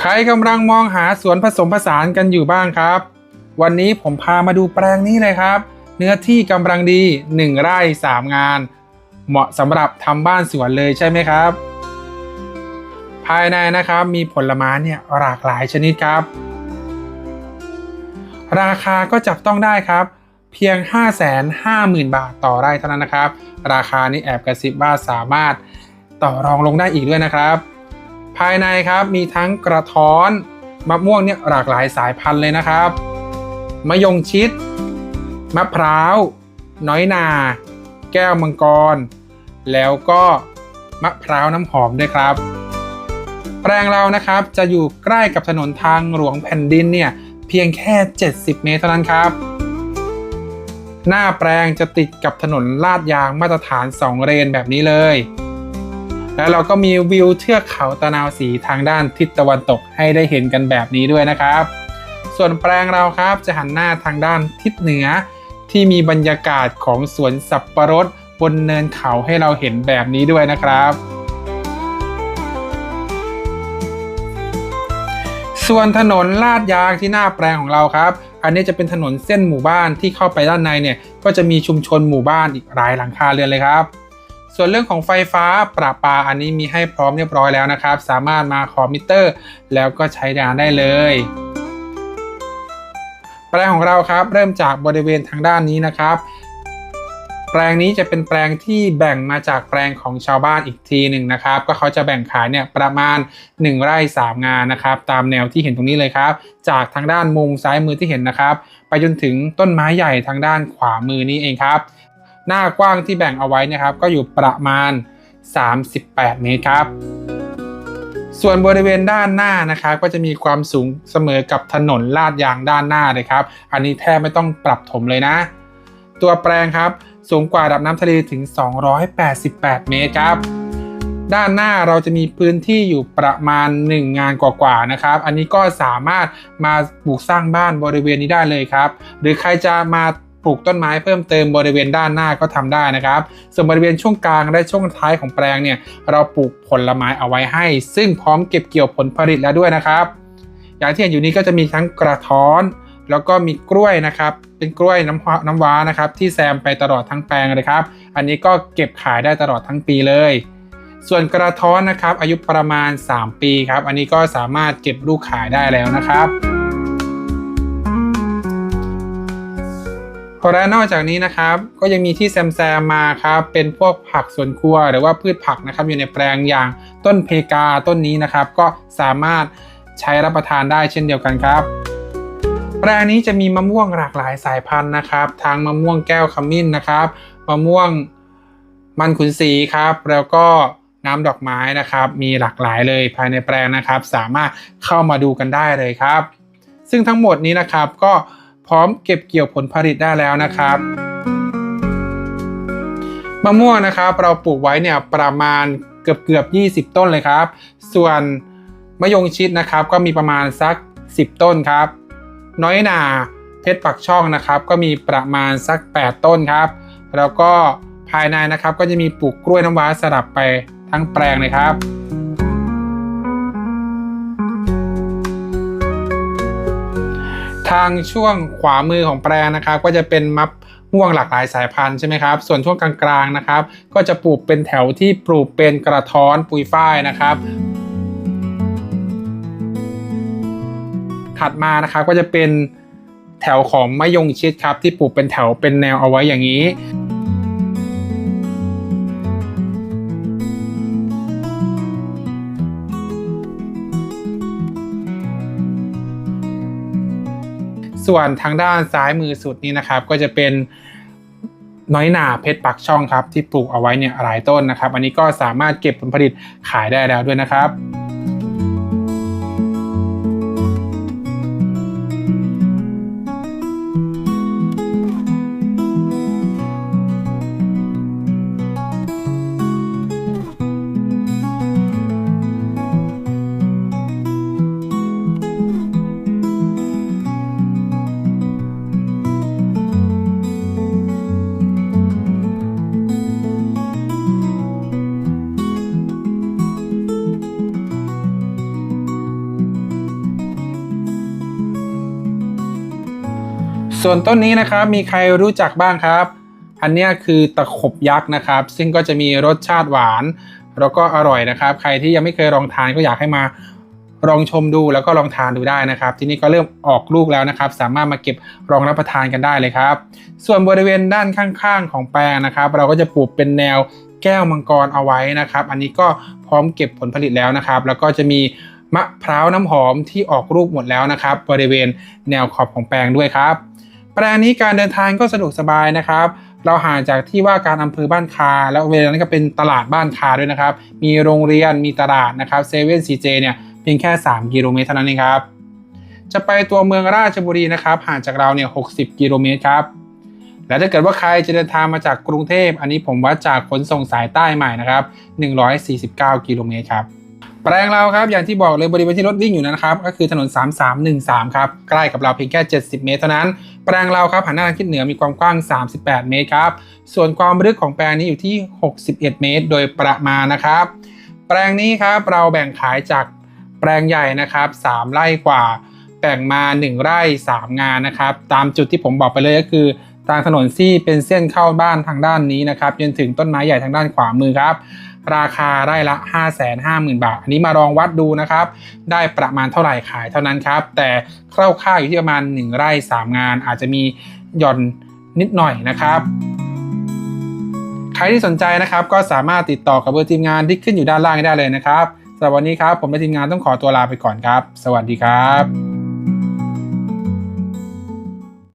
ใครกำลังมองหาสวนผสมผสานกันอยู่บ้างครับ วันนี้ผมพามาดูแปลงนี้เลยครับ เนื้อที่กำลังดี 1 ไร่ 3 งาน เหมาะสำหรับทำบ้านสวนเลยใช่ไหมครับ ภายในนะครับมีผลไม้เนี่ยหลากหลายชนิดครับ ราคาก็จับต้องได้ครับ เพียง 550,000 บาทต่อไร่เท่านั้นนะครับ ราคานี้แอบกระซิบว่าสามารถต่อรองลงได้อีกด้วยนะครับ ภายในครับมีทั้งกระท้อนมะม่วงเนี่ยหลากหลายสายพันธุ์เลยนะครับ มะยงชิด มะพร้าว น้อยนา แก้วมังกร แล้วก็มะพร้าวน้ำหอมด้วยครับ แปลงเรานะครับจะอยู่ใกล้กับถนนทางหลวงแผ่นดินเนี่ยเพียงแค่ 70 เมตรเท่านั้นครับ หน้าแปลงจะติดกับถนนลาดยางมาตรฐาน 2 เลนแบบนี้เลย แล้วเราก็มีวิวเทือกเขาตะนาวสีทางด้านทิศตะวันตกให้ได้เห็นกันแบบนี้ด้วยนะครับ ส่วนแปลงเราครับจะหันหน้าทางด้านทิศเหนือ ที่มีบรรยากาศของสวนสับปะรดบนเนินเขาให้เราเห็นแบบนี้ด้วยนะครับส่วนถนนลาดยางที่หน้าแปลงของเราครับ อันนี้จะเป็นถนนเส้นหมู่บ้านที่เข้าไปด้านในเนี่ย ก็จะมีชุมชนหมู่บ้านอีกหลายหลังคาเรือนเลยครับ ส่วนเรื่องของไฟฟ้าประปาอันนี้มีให้พร้อมเรียบร้อยแล้วนะครับ สามารถมาขอมิเตอร์ แล้วก็ใช้งานได้เลยแปลงของเราครับ เริ่มจากบริเวณทางด้านนี้นะครับ แปลงนี้จะเป็นแปลงที่แบ่งมาจากแปลงของชาวบ้านอีกทีหนึ่งนะครับ ก็เขาจะแบ่งขายเนี่ยประมาณ 1 ไร่ 3 งานนะครับ ตามแนวที่เห็นตรงนี้เลยครับ จากทางด้านมุมซ้ายมือที่เห็นนะครับ ไปจนถึงต้นไม้ใหญ่ทางด้านขวามือนี้เองครับ หน้ากว้างที่แบ่งเอาไว้นะครับ ก็อยู่ประมาณ 38 เมตรครับ ส่วนบริเวณด้านหน้านะครับ ก็จะมีความสูงเสมอกับถนนลาดยางด้านหน้าเลยครับ อันนี้แทบไม่ต้องปรับถมเลยนะ ตัวแปลงครับสูงกว่าระดับน้ำทะเลถึง 288 เมตรครับด้านหน้าเราจะมีพื้นที่อยู่ประมาณ 1 งานกว่าๆนะครับ อันนี้ก็สามารถมาปลูกสร้างบ้านบริเวณนี้ได้เลยครับ หรือใครจะมา ลูกต้นไม้เพิ่มเติมบริเวณด้านหน้าก็ทำได้นะครับ ส่วนบริเวณช่วงกลางและช่วงท้ายของแปลงเนี่ยเราปลูกผลไม้เอาไว้ให้ ซึ่งพร้อมเก็บเกี่ยวผลผลิตแล้วด้วยนะครับ อย่างที่เห็นอยู่นี้ก็จะมีทั้งกระท้อน แล้วก็มีกล้วยนะครับ เป็นกล้วยน้ำว้าน้ำว้านะครับ ที่แซมไปตลอดทั้งแปลงเลยครับ อันนี้ก็เก็บขายได้ตลอดทั้งปีเลยส่วนกระท้อนนะครับอายุประมาณ 3 ปีครับ อันนี้ก็สามารถเก็บลูกขายได้แล้วนะครับ และนอกจากนี้นะครับก็ยังมีที่แซมแซมมาครับเป็นพวกผักสวนครัวหรือว่าพืชผักนะครับอยู่ในแปลงอย่างต้นเพกาต้นนี้นะครับ ก็สามารถใช้รับประทานได้เช่นเดียวกันครับ แปลงนี้จะมีมะม่วงหลากหลายสายพันธุ์นะครับทั้งมะม่วงแก้วขมิ้นนะครับมะม่วงมันขุนศรีครับ แล้วก็น้ำดอกไม้นะครับ มีหลากหลายเลยภายในแปลงนะครับ สามารถเข้ามาดูกันได้เลยครับ ซึ่งทั้งหมดนี้นะครับก็ พร้อมเก็บเกี่ยวผลผลิตได้แล้วนะครับมะม่วงนะครับ เราปลูกไว้เนี่ยประมาณเกือบเกือบ20 ต้นเลยครับ ส่วนมะยงชิดนะครับ ก็มีประมาณสัก 10 ต้นครับ น้อยหนาเพชรปักช่องนะครับ ก็มีประมาณสัก 8 ต้นครับ แล้วก็ภายในนะครับก็จะมีปลูกกล้วยน้ำว้าสลับไปทั้งแปลงเลยครับางช่วงขวามือของแปลงนะครับ ก็จะเป็นมะม่วงหลากหลายสายพันธุ์ใช่ไหมครับ ส่วนช่วงกลางๆนะครับ ก็จะปลูกเป็นแถวที่ปลูกเป็นกระท้อนปุยฝ้ายนะครับถัดมานะครับก็จะเป็นแถวของมะยงชิดครับ ที่ปลูกเป็นแถวเป็นแนวเอาไว้อย่างนี้ ส่วนทางด้านซ้ายมือสุดนี้นะครับ ก็จะเป็นน้อยหนาเพชรปักช่องครับ ที่ปลูกเอาไว้เนี่ยหลายต้นนะครับ อันนี้ก็สามารถเก็บผลผลิตขายได้แล้วด้วยนะครับ ส่วนต้นนี้นะครับมีใครรู้จักบ้างครับ อันนี้คือตะขบยักษ์นะครับ ซึ่งก็จะมีรสชาติหวาน แล้วก็อร่อยนะครับ ใครที่ยังไม่เคยลองทานก็อยากให้มาลองชมดูแล้วก็ลองทานดูได้นะครับ ที่นี่ก็เริ่มออกลูกแล้วนะครับ สามารถมาเก็บรองรับประทานกันได้เลยครับ ส่วนบริเวณด้านข้างๆ ของแปลงนะครับ เราก็จะปลูกเป็นแนวแก้วมังกรเอาไว้นะครับ อันนี้ก็พร้อมเก็บผลผลิตแล้วนะครับ แล้วก็จะมีมะพร้าวน้ำหอมที่ออกลูกหมดแล้วนะครับ บริเวณแนวขอบของแปลงด้วยครับ แปลงนี้การเดินทางก็สะดวกสบายนะครับ เราห่างจากที่ว่าการอำเภอบ้านคา แล้วเวลานั้นก็เป็นตลาดบ้านคาด้วยนะครับ มีโรงเรียนมีตลาดนะครับเซเว่นซีเจเนี่ยเพียงแค่ 3 กิโลเมตรเท่านั้นเองครับ จะไปตัวเมืองราชบุรีนะครับห่างจากเราเนี่ย60 กิโลเมตรครับและถ้าเกิดว่าใครจะเดินทางมาจากกรุงเทพ อันนี้ผมวัดจากขนส่งสายใต้ใหม่นะครับ 149 กิโลเมตรครับ แปลงเราครับอย่างที่บอกเลยบริเวณที่รถวิ่งอยู่นะครับ ก็คือถนน 3313 ครับ ใกล้กับเราเพียงแค่ 70 เมตรเท่านั้น แปลงเราครับหันหน้าทางทิศเหนือมีความกว้าง 38 เมตรครับ ส่วนความลึกของแปลงนี้อยู่ที่ 61 เมตร โดยประมาณนะครับ แปลงนี้ครับเราแบ่งขายจากแปลงใหญ่นะครับ 3 ไร่กว่าแบ่งมา 1 ไร่ 3 งานนะครับ ตามจุดที่ผมบอกไปเลยก็คือทางถนนที่เป็นเส้นเข้าบ้านทางด้านนี้นะครับจนถึงต้นไม้ใหญ่ทางด้านขวามือครับ ราคาไร่ละ 550,000 บาท อันนี้มาลองวัดดูนะครับ ได้ประมาณเท่าไหร่ขายเท่านั้นครับ แต่คร่าวๆอยู่ที่ประมาณ 1 ไร่ 3 งาน อาจจะมีหย่อนนิดหน่อยนะครับใครที่สนใจนะครับก็สามารถติดต่อกับเบอร์ทีมงานที่ขึ้นอยู่ด้านล่างได้เลยนะครับสำหรับวันนี้ครับ ผมและทีมงานต้องขอตัวลาไปก่อนครับ สวัสดีครับ